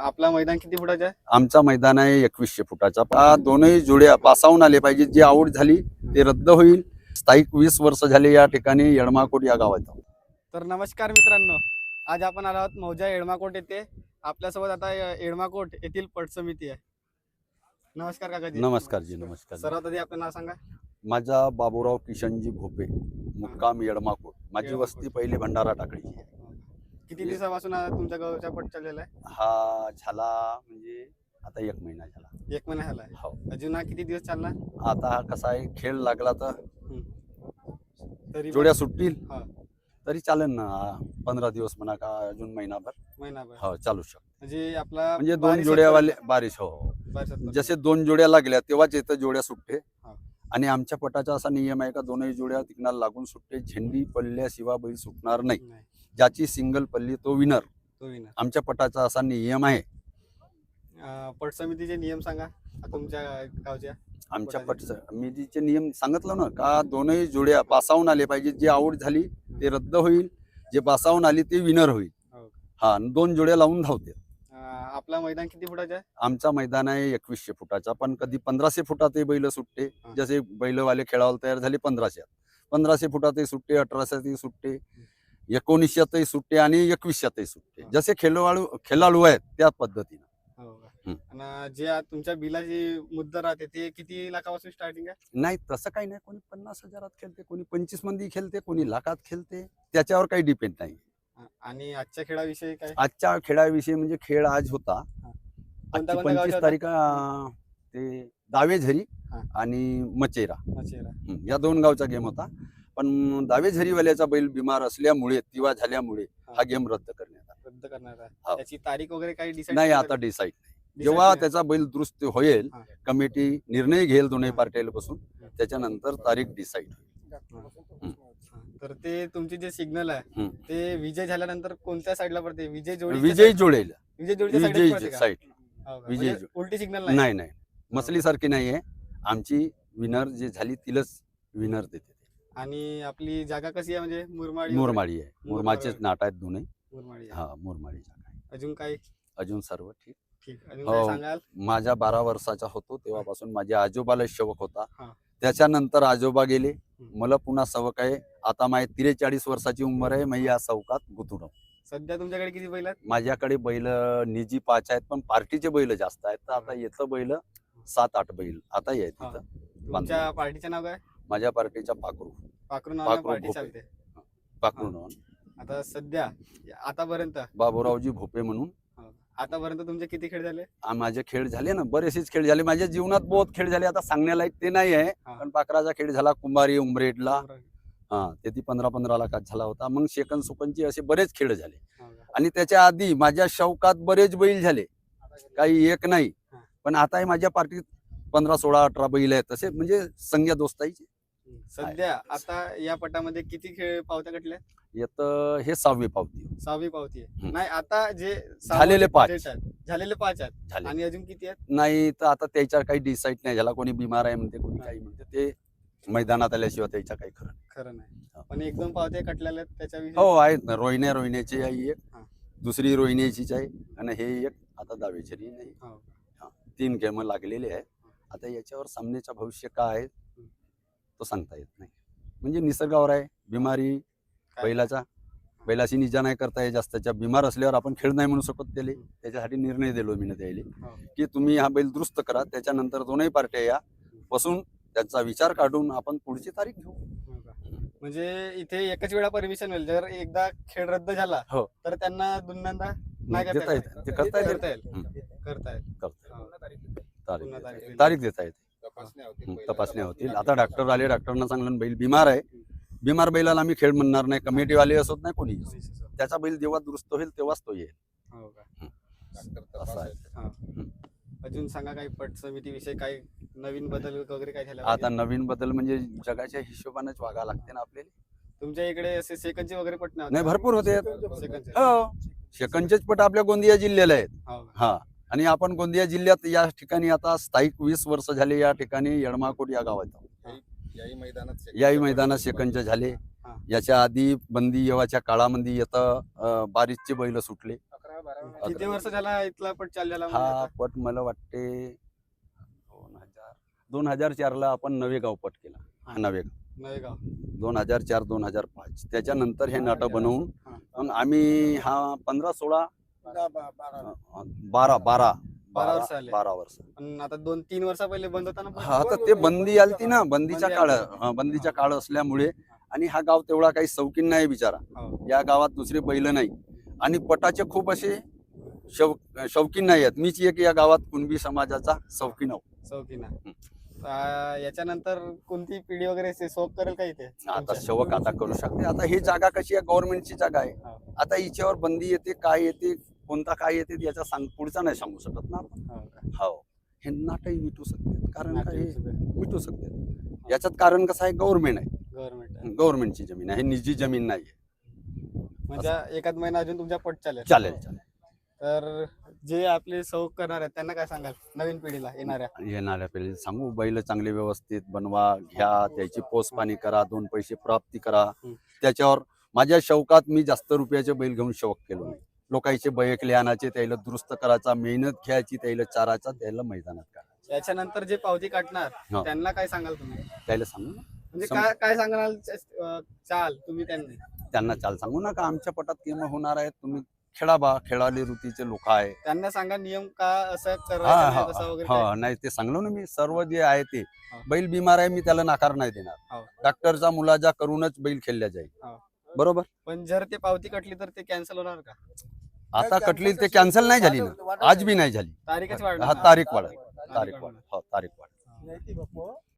आपला मैदान किती फुटाचं आहे? आमचा मैदान आहे एकवीसशे फुटाचा. हा दोनही जोड्या पासावून आले पाहिजे जी आऊट झाली ते रद्द होईल. स्थायिक वीस वर्ष झाले या ठिकाणी येडमाकोट या गावात. तर नमस्कार मित्रांनो. आज आपण आलो आहोत मौजा एडमाकोट येथे. आपल्यासोबत आता अ, एडमाकोट येथील पट समिती आहे. नमस्कार काकाजी. नमस्कार जी नमस्कार सर्वात आधी आपलं नाव सांगा. माझा बाबूराव किशनजी भोपे मुक्काम येडमाकोट. माझी येडमाकोट. वस्ती पहिली भंडारा टाकळीची आहे. किती दिवसापासून हा तुमच्या गावच्या पट चाललेला आहे? हा झाला म्हणजे आता एक महिना झाला. एक महिना झाला आहे. हो. अजून हा किती दिवस चालणार आता हा कसा आहे खेळ लागला तर तरी जोड्या सुटतील. हा. तरी चालेल ना पंधरा दिवस म्हणा का अजून महिनाभर. महिनाभर. हो चालू शकतो. म्हणजे आपला म्हणजे दोन बारीक जोड्यावाले बारिश हो हो. होतं. जसे दोन जोड्या लागल्या तेव्हाच इथं जोड्या सुटते. हा. आणि आमच्या पटाचा असा नियम आहे का दोनही जोड्या तिकणार लागून सुटते. झेंडी पल्ल्याशिवाय बैल सुटणार नाही. नाही. ज्याची सिंगल पल्ली तो विनर तो विना आमच्या पटाचा असा नियम आहे. पट समितीचे नियम सांगा तुमच्या गावच्या. आमच्या पट जिचे नियम सांगितलं ना का दोनही जोड्या पासावून आले पाहिजे जी आऊट झाली ते रद्द होईल. जे पासावून आली ते विनर होईल. हो. हा आणि दोन जोड्या लावून धावते अं, आपला मैदान किती फुटाचं आहे? आमचा मैदान आहे एकवीसशे फुटाचा पण कधी पंधराशे फुटातही बैल सुटते. हा. जसे बैलवाले खेळायला तयार झाले पंधराशे. पंधराशे फुटातही सुटते अठराशेतही सुटते. एकोणीसशेतही सुटते आणि एकवीसशेतही सुटते हा. जसे खेळाडू खेळाडू आहेत त्या पद्धतीनं. हो. आणि जे आ- तुमच्या बिलाची मुद्दा राहते ते किती लाखापासून स्टार्टिंग आहे? नाही तसं काही नाही. कोणी पन्नास हजारात खेळते कोणी पंचवीस मंदी खेळते कोणी लाखात खेळते. त्याच्यावर काही डिपेंड नाही. आणि आजच्या खेळाविषयी काय? आजच्या खेळाविषयी म्हणजे खेळ आज होता. कोणत्या आजची कोणत्या पंचवीस तारीख अं, ते दावेझरी हा. आणि मचेरा. मचेरा. हं, या दोन गावचा गेम होता. पण दावेझरीवाल्याचा बैल बिमार असल्यामुळे तिवा झाल्यामुळे हा. गेम रद्द करण्यात आला. रद्द करणार आहे हो. त्याची तारीख वगैरे काही डिसाईड नाही आता डिसाईड जेव्हा त्याचा बैल दुरुस्त होईल हा. कमिटी निर्णय घेईल दोन्ही हा. पार्टीला बसून त्याच्यानंतर तारीख डिसाईड तर ते तुमचे जे सिग्नल आहे हम्म. ते विजय झाल्यानंतर कोणत्या साईडला पडते? विजय जोडी विजय जोडेल. विजय जोडीच्या विजय साईडला? साईड हो? विजय म्हणजे जो- उलटी सिग्नल नाही? नाही नाही. मसलीसारखी नाही आहे आमची विनर जे झाली तिलाच विनर देते. आणि आपली जागा कशी आहे म्हणजे? मुरमाडी? मुरमाडी आहे. मुरमाचेच. नाट आहेत दोन्ही. मुरमाडी आहे. हा मुरमाडी जागा आहे. अजून काय अजून सर्व ठीक. ठीक. अजून हो. सांगाल? माझ्या बारा वर्षाचा होतो. तेव्हापासून माझ्या आजोबाला शवक होता. हा. त्याच्यानंतर आजोबा गेले. मला पुन्हा सवक आहे. आता माझी त्रेचाळीस वर्षाची उंमर आहे. मी या सवकात गुतून सध्या तुमच्याकडे किती बैल आहेत? माझ्याकडे बैल निजी पाच आहेत पण पार्टीचे बैल जास्त आहेत. तर आता येतं बैल सात आठ बैल. आता येत. तिथं तुमच्या पार्टीचं नाव काय? माझ्या पार्टीच्या पाखरू. पाखरू नावाने पाखरू पार्टी भोपे. चालते. पाखरू हा. नावानं. आता सध्या आतापर्यंत? बाबूरावजी भोपे म्हणून. आतापर्यंत तुमचे किती खेळ झाले? आ, माझे खेळ झाले ना बरेचसेच खेळ झाले. माझ्या जीवनात बहुत खेळ झाले. आता सांगण्यालायक ते नाही आहे हा. पण पाखराचा खेळ झाला कुंभारी उमरेडला. हा ते ती पंधरा पंधरा लाखात झाला होता. मग शेकन सुकनचे असे बरेच खेळ झाले? आणि त्याच्या आधी माझ्या शौकात बरेच बैल झाले. काही एक नाही. हा. पण आता माझ्या पार्टीत पंधरा सोळा अठरा बैल आहेत. तसे म्हणजे संज्ञा दोस्ताईचे. सध्या आता या पटामध्ये किती खेळ पावत्या कटल्या येत हे सहावी पावती. सहावी पावती आहे. हम्म. नाही आता जे झालेले पाच. आहेत, झालेले पाच आहेत. झाले. आणि अजून किती आहेत? नाही तर आता त्याच्यावर काही डिसाईड नाही झाला. कोणी बिमार आहे म्हणते कोणी काही म्हणते ते मैदानात आल्याशिवाय त्याच्या काही खरं नाही. खरं नाही. पण एक दोन पावत्या कटलेल्या आहेत त्याच्याविषयी? हो आहेत ना. रोहिण्या रोहिण्याची आहे एक. हा. दुसरी रोहिण्याचीच आहे आणि हे एक. आता दावेचरी नाही. हो. तीन गेम लागलेले आहेत आता याच्यावर सामन्याचं भविष्य काय आहे? तो सांगता येत नाही. म्हणजे निसर्गावर आहे बिमारी? बैलाचा. बैलाशी निजा नाही करता येत जास्तच्या बिमार असल्यावर आपण खेळ नाही म्हणू शकत त्याले. त्याच्यासाठी निर्णय दिलो मी त्याले. हो. की तुम्ही हा बैल दुरुस्त करा त्याच्यानंतर दोनही पार्ट्या या. बसून त्यांचा विचार काढून आपण पुढची तारीख घेऊ. हो? म्हणजे इथे एकच वेळा परमिशन मिळेल. जर एकदा खेळ रद्द झाला हो. तर त्यांना दुन्यांदा नाही करता येईल. करता येईल. हो. तारीख देता येते. तपासण्या होतील आता डॉक्टर आले डॉक्टरना सांगलं बैल बिमार आहे. बिमार बैलाला आम्ही खेळ म्हणणार नाही कमिटीवाले असत नाही कोणी त्याचा बैल जेव्हा दुरुस्त होईल तेव्हाच तो येईल. हो का? असं आहे. अजून सांगा काही पट समिती विषयी काही नवीन बदल वगैरे काय झाला आता नवीन बदल म्हणजे जगाच्या हिशोबानेच वागा लागते ना आपल्याला? तुमच्या इकडे असे सेकंदचे वगैरे पट नाही भरपूर होते. हो. सेकंदचेच पट आपल्या गोंदिया जिल्ह्याला आहेत. हो? हा. आणि आपण गोंदिया जिल्ह्यात या ठिकाणी आता स्थायिक वीस वर्ष झाले या ठिकाणी येडमाकोट या गावात. याही मैदानात याही मैदानात सेकंच झाले. याच्या आधी बंदी येवाच्या काळामध्ये येतं अं, बारीचचे बैल सुटले. किती वर्ष झाला इथला पट चाललेला हा? पट मला वाटते दोन हजार दोन हजार चारला आपण नवे गाव पट केला. हा नवे नवे गाव. दोन हजार चार दोन हजार पाच. त्याच्यानंतर हे नाटक बनवून आम्ही हा पंधरा सोळा बारा बारा बारा. वर्ष आले. बारा वर्ष. पण आता दोन तीन वर्षा पहिले बंद होता ना? हा तर ते बंदी आलती ना बंदीच्या बंदी काळ आलती. हा, बंदीच्या काळ असल्यामुळे आणि हा गाव तेवढा काही शौकीन नाही बिचारा. हो. या गावात दुसरे बैल नाही. आणि पटाचे खूप असे शौ शौकीन नाही आहेत. मीच एक या गावात कुणबी समाजाचा शौकीन आहो. आ, याच्यानंतर कोणती पिढी वगैरे से- सोप करेल का इथे? आता तुमच्या? शवक आता करू शकते. आता ही जागा कशी आहे? गव्हर्नमेंटची जागा आहे. हो. आता हिच्यावर बंदी येते काय येते कोणता काय येते याचा सांग पुढचा नाही सांगू शकत ना आपण. हो का? हो. हे नाटही मिटू शकते. कारण काय? हे मिटू शकते. याच्यात कारण कसं आहे? गव्हर्नमेंट आहे. गव्हर्नमेंट आहे. गव्हर्नमेंटची जमीन आहे. हे निजी जमीन नाही आहे म्हणजे एखाद महिना अजून तुमच्या पट चालेल. चालेल चालेल. तर जे आपले सौक करणार आहेत त्यांना काय सांगाल? नवीन पिढीला येणाऱ्या. येणाऱ्या पिढीला सांगू बैल चांगले व्यवस्थित बनवा घ्या त्याची पोस पाणी करा दोन पैसे प्राप्ती करा. त्याच्यावर माझ्या शौकात मी जास्त रुपयाचे बैल घेऊन शौक केलो नाही. लोकांचे बैकले आणायचे त्याला दुरुस्त करायचा मेहनत घ्यायची त्याला चाराचा त्याला मैदानात काढायचा. याच्यानंतर जे पावती काढणार. त्यांना काय सांगाल तुम्ही? त्याला सांगू ना. म्हणजे काय अं, चाल तुम्ही त्यांनी? त्यांना चाल सांगू नका आमच्या पटात केव्हा होणार आहे तुम्ही खेळा बा खेळाली वृत्तीचे लोक आहे त्यांना सांगा नियम का असं हा करायचं नाही, हा तसं वगैरे हा काय? नाही ते सांगलो ना मी सर्व जे आहे ते. हा. बैल बिमार आहे मी त्याला नाकार नाही देणार. हो. डॉक्टरचा मुलाजा करूनच बैल खेळल्या जाईल. हो. बरोबर? पण जर ते पावती कटली तर ते कॅन्सल होणार का? आता कटली ते कॅन्सल नाही झाली ना. आज बी नाही झाली. तारीखच हा वाढणार. तारीख वाढत तारीख वाढत हो. तारीख वाढत